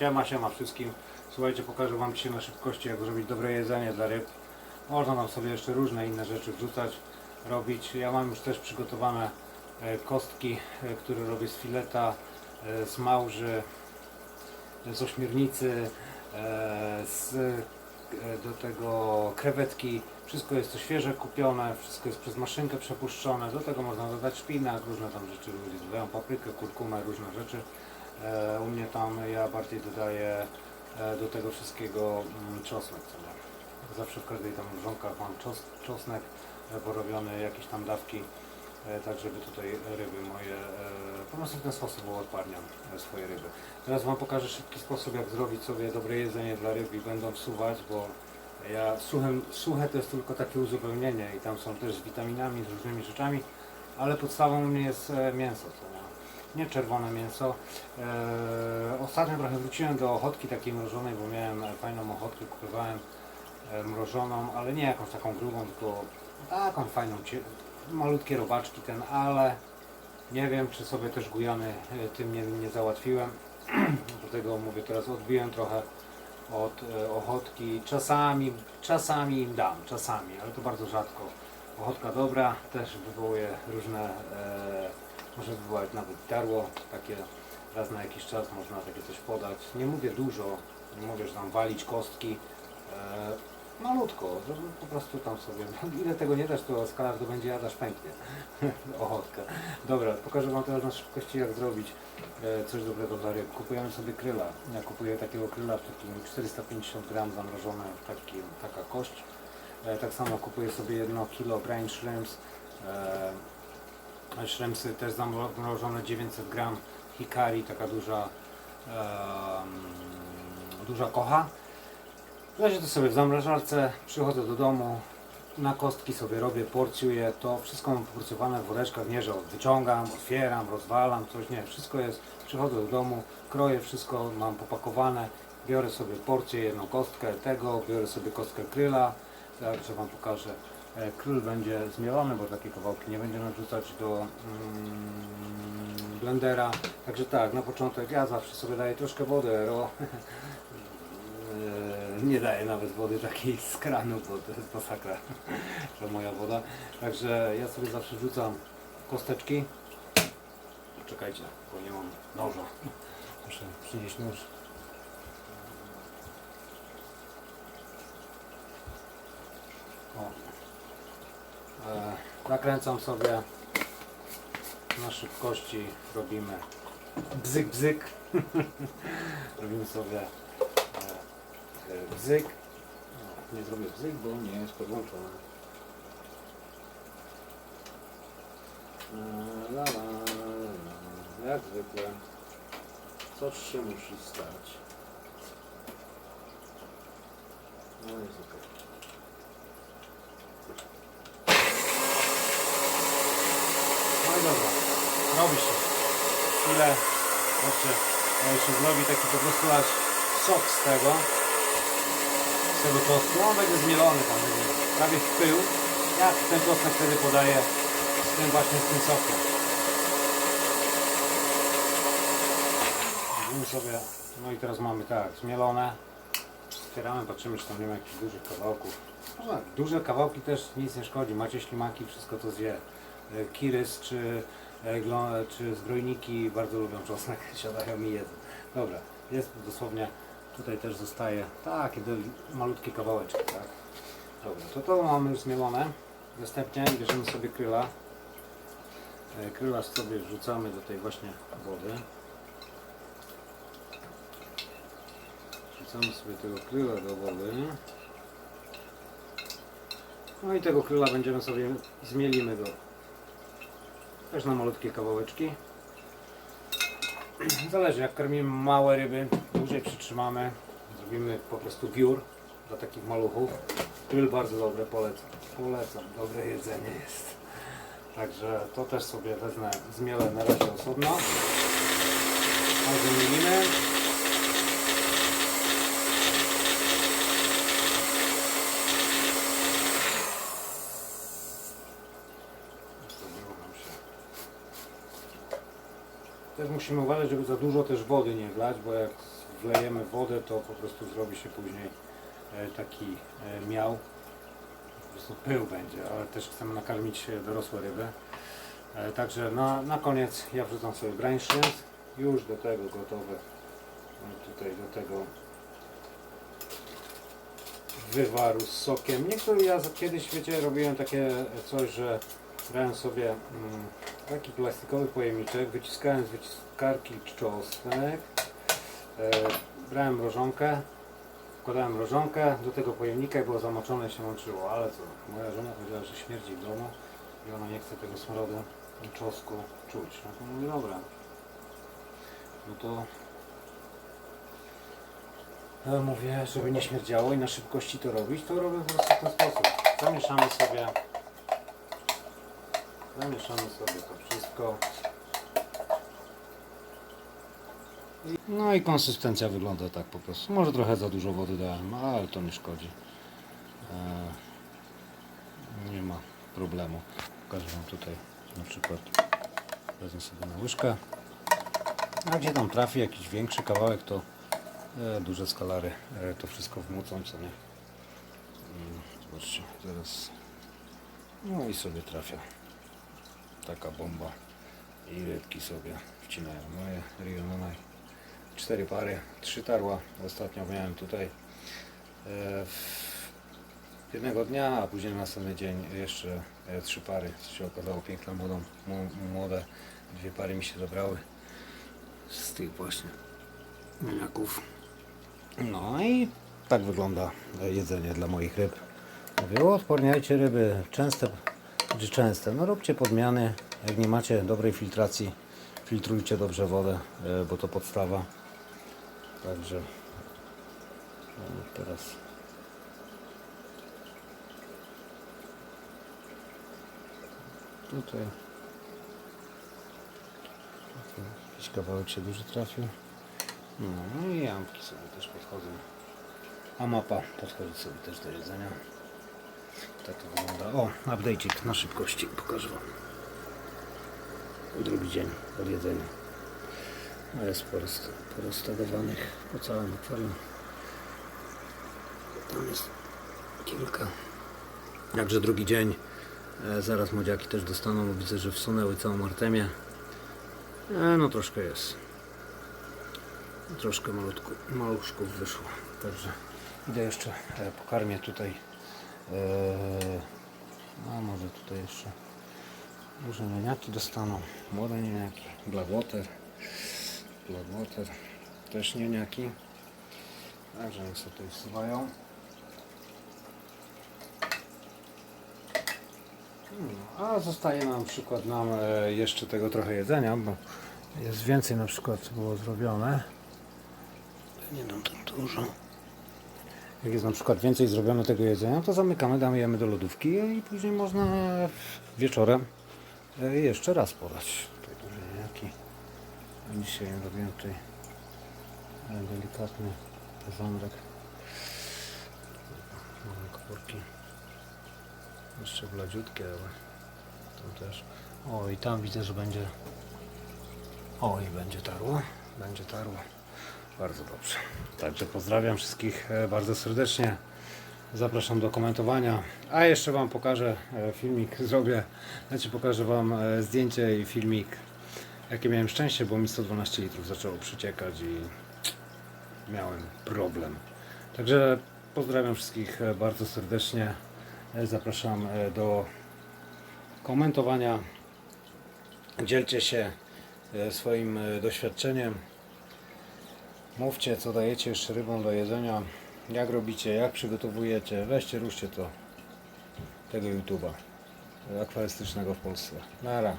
Siema, siema wszystkim. Słuchajcie, pokażę Wam dzisiaj na szybkości, jak zrobić dobre jedzenie dla ryb. Można tam sobie jeszcze różne inne rzeczy wrzucać, robić. Ja mam już też przygotowane e, kostki, e, które robię z fileta, e, z małży, z ośmiornicy, z, do tego krewetki. Wszystko jest to świeże kupione, wszystko jest przez maszynkę przepuszczone. Do tego można dodać szpinak, różne tam rzeczy ludzie dodają, paprykę, kurkumę, różne rzeczy. E, U mnie tam ja bardziej dodaję e, do tego wszystkiego mm, czosnek. Co nie? Zawsze w każdej tam mrzonkach mam czos, czosnek e, porobiony, jakieś tam dawki, tak żeby tutaj ryby moje, po prostu w ten sposób uodparniam e, swoje ryby. Teraz Wam pokażę szybki sposób jak zrobić sobie dobre jedzenie dla ryb i będą wsuwać, bo ja suchym, suche to jest tylko takie uzupełnienie i tam są też z witaminami, z różnymi rzeczami, ale podstawą u mnie jest mięso? Nie czerwone mięso. E, ostatnio trochę wróciłem do ochotki takiej mrożonej, bo miałem fajną ochotkę, kupowałem e, mrożoną, ale nie jakąś taką grubą, tylko taką fajną, malutkie robaczki ten, ale nie wiem, czy sobie też gujany e, tym nie, nie załatwiłem. Dlatego mówię, teraz odbiłem trochę od ochotki. Czasami, czasami im dam, czasami, ale to bardzo rzadko. Ochotka dobra też wywołuje różne, może wywołać nawet darło, takie raz na jakiś czas można takie coś podać. Nie mówię dużo, nie mówię, że tam walić kostki. E, malutko, żeby po prostu tam sobie, ile tego nie dasz, to skala to będzie jadasz pęknie. Ochotka. Dobra, pokażę Wam teraz na szybkości jak zrobić e, coś dobrego dla ryb. Kupujemy sobie kryla. Ja kupuję takiego kryla w takim 450 gram zamrożone, taki, taka kość. E, tak samo kupuję sobie jedno kilo brain shrimps. Shrimpsy też zamrożone 900 gram. Hikari, taka duża, duża kocha. Leży to sobie w zamrażarce, przychodzę do domu, na kostki sobie robię, porcjuję, to wszystko mam poporcjowane w woreczkach, nie że wyciągam, otwieram, rozwalam, coś nie, wszystko jest, przychodzę do domu, kroję wszystko, mam popakowane, biorę sobie porcję, jedną kostkę tego, biorę sobie kostkę kryla, także Wam pokażę, król będzie zmielony, bo takie kawałki nie będziemy wrzucać do mm, blendera, także tak, na początek ja zawsze sobie daję troszkę wody, ro, Eee, nie daję nawet wody takiej z kranu, bo to jest masakra, że moja woda. Także ja sobie zawsze wrzucam kosteczki. Czekajcie, bo nie mam noża. Muszę przynieść nóż. O. Eee, nakręcam sobie na szybkości, robimy bzyk bzyk. robimy sobie e, bzyk. No, nie zrobię bzyk, bo nie jest. E, la, jak zwykle. Coś się musi stać. No jest ok. No i dobra, robi się. Chwilę, znaczy, on się zrobi taki po prostu aż sok z tego, z tego czosnku. On będzie zmielony tam, będzie prawie w pył. Ja ten czosnek wtedy podaję z tym właśnie, z tym sokiem. Zrobimy sobie, no i teraz mamy tak, zmielone. Otwieramy, patrzymy, czy tam nie ma jakichś dużych kawałków. Można, duże kawałki też nic nie szkodzi. Macie ślimaki, wszystko to zje. E, Kirys czy, czy zbrojniki bardzo lubią czosnek, siadają i jedzą. Dobra, jest dosłownie, tutaj też zostaje takie malutkie kawałeczki, tak? Dobra, to to mamy już zmielone. Następnie bierzemy sobie kryla. E, Kryla sobie wrzucamy do tej właśnie wody. Wrzucamy sobie tego kryla do wody. No i tego kryla będziemy sobie, zmielimy go też na malutkie kawałeczki. Zależy, jak karmimy małe ryby, dłużej przytrzymamy. Zrobimy po prostu biur dla takich maluchów. Grill bardzo dobre, polecam. Polecam, dobre jedzenie jest. Także to też sobie wezmę, zmielę na razie osobno. A zmielimy. Zrobiło nam się. Też musimy uważać, żeby za dużo też wody nie wlać, bo jak wlejemy wodę, to po prostu zrobi się później e, taki e, miał. Po prostu pył będzie, ale też chcemy nakarmić e, dorosłe ryby. Także na, na koniec ja wrzucam sobie brain shrimp, już do tego gotowe. Tutaj do tego wywaru z sokiem. Niektórzy ja kiedyś wiecie robiłem takie coś, że brałem sobie mm, taki plastikowy pojemniczek, wyciskałem z wyciskarki czosnek, e, brałem mrożonkę, wkładałem mrożonkę do tego pojemnika i było zamoczone i się łączyło, ale co, moja żona powiedziała, że śmierdzi w domu i ona nie chce tego smrodu czosku czuć. No to mówię, dobra. No to ja mówię, żeby nie śmierdziało i na szybkości to robić, to robię w ten sposób. Zamieszamy sobie Zamieszamy sobie to wszystko. No i konsystencja wygląda tak po prostu. Może trochę za dużo wody dałem, ale to nie szkodzi. E, nie ma problemu. Pokażę Wam tutaj na przykład. Wezmę sobie na łyżkę. A gdzie tam trafi jakiś większy kawałek, to e, duże skalary e, to wszystko wmucą, co nie? Mm, Zobaczcie, teraz. No i sobie trafia taka bomba i rybki sobie wcinają. Moje Riononaj cztery pary, trzy tarła ostatnio miałem tutaj e, jednego dnia, a później na następny dzień jeszcze e, trzy pary, co się okazało piękne, młodą, młode, dwie pary mi się dobrały z tych właśnie miniaków. No i tak wygląda e, jedzenie dla moich ryb. Mówię, odporniajcie ryby, częste czy częste. No róbcie podmiany. Jak nie macie dobrej filtracji, filtrujcie dobrze wodę, e, bo to podstawa. Także no, teraz tutaj jakiś kawałek się duży trafił. No i jampki sobie też podchodzą. A mapa podchodzi sobie też do jedzenia. Tak to wygląda. O, update'ik na szybkości. Pokażę Wam. Drugi dzień od jedzenia. A jest porost, porozstadowanych po całym akwarium. Tam jest kilka. Także drugi dzień. E, zaraz młodziaki też dostaną, bo widzę, że wsunęły całą artemię. E, no troszkę jest. Troszkę malutku, maluszków wyszło. Także idę jeszcze e, pokarmię tutaj Eee, a może tutaj jeszcze duże nieniaki dostaną, młode nieniaki, Blackwater, Blackwater, też nieniaki, także niech sobie tutaj wsuwają. No, a zostaje nam na przykład nam e, jeszcze tego trochę jedzenia, bo jest więcej na przykład było zrobione. Nie dam tak dużo. Jak jest na przykład więcej zrobione tego jedzenia, to zamykamy, damy jemy do lodówki i później można wieczorem e, jeszcze raz podać. Tutaj duże jajaki. A Dzisiaj robiłem tutaj delikatny. Mamy komórki. Jeszcze bladziutkie, ale tam też. O i tam widzę, że będzie. O i będzie tarło. Będzie tarło. Bardzo dobrze. Także pozdrawiam wszystkich e, bardzo serdecznie. Zapraszam do komentowania. A jeszcze Wam pokażę e, filmik, zrobię, znaczy pokażę Wam e, zdjęcie i filmik, jakie miałem szczęście, bo mi 112 litrów zaczęło przyciekać i miałem problem. Także pozdrawiam wszystkich bardzo serdecznie. Zapraszam do komentowania. Dzielcie się swoim doświadczeniem. Mówcie, co dajecie jeszcze rybom do jedzenia, jak robicie, jak przygotowujecie. Weźcie, ruszcie to tego YouTube'a akwarystycznego w Polsce. Nara.